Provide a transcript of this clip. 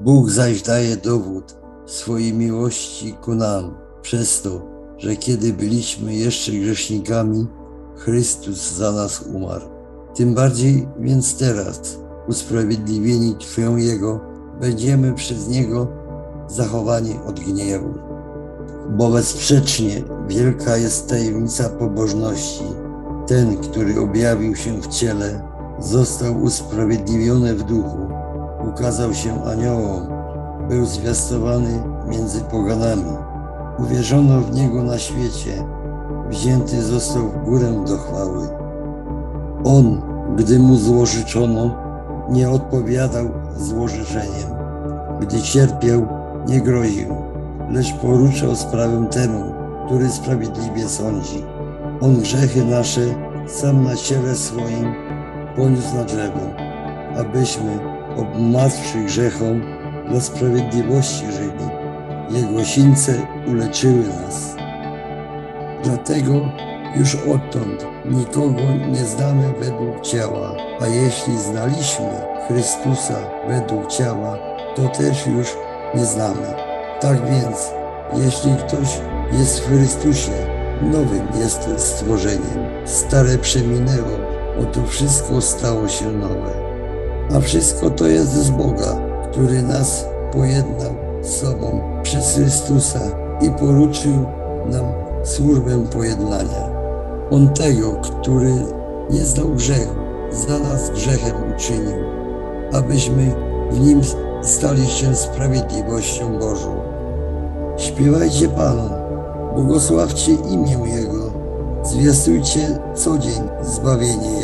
Bóg zaś daje dowód swojej miłości ku nam przez to, że kiedy byliśmy jeszcze grzesznikami, Chrystus za nas umarł. Tym bardziej więc teraz, usprawiedliwieni krwią Jego, będziemy przez Niego zachowani od gniewu. Bo bezsprzecznie wielka jest tajemnica pobożności. Ten, który objawił się w ciele, został usprawiedliwiony w duchu, ukazał się aniołom, był zwiastowany między poganami. Uwierzono w Niego na świecie, wzięty został w górę do chwały. On, gdy mu złożyczono, nie odpowiadał złożyczeniem. Gdy cierpiał, nie groził, lecz poruczał sprawę temu, który sprawiedliwie sądzi. On grzechy nasze sam na ciele swoim poniósł na drzewo, abyśmy, obmartwszy grzechom, dla sprawiedliwości żyli. Jego sińce uleczyły nas. Dlatego już odtąd nikogo nie znamy według ciała, a jeśli znaliśmy Chrystusa według ciała, to też już nie znamy. Tak więc, jeśli ktoś jest w Chrystusie, nowym jest stworzeniem. Stare przeminęło, oto wszystko stało się nowe. A wszystko to jest z Boga, który nas pojednał z sobą przez Chrystusa i poruczył nam służbę pojednania. On tego, który nie znał grzechu, za nas grzechem uczynił, abyśmy w nim stali się sprawiedliwością Bożą. Śpiewajcie Panu, błogosławcie imię Jego, zwiastujcie co dzień zbawienie.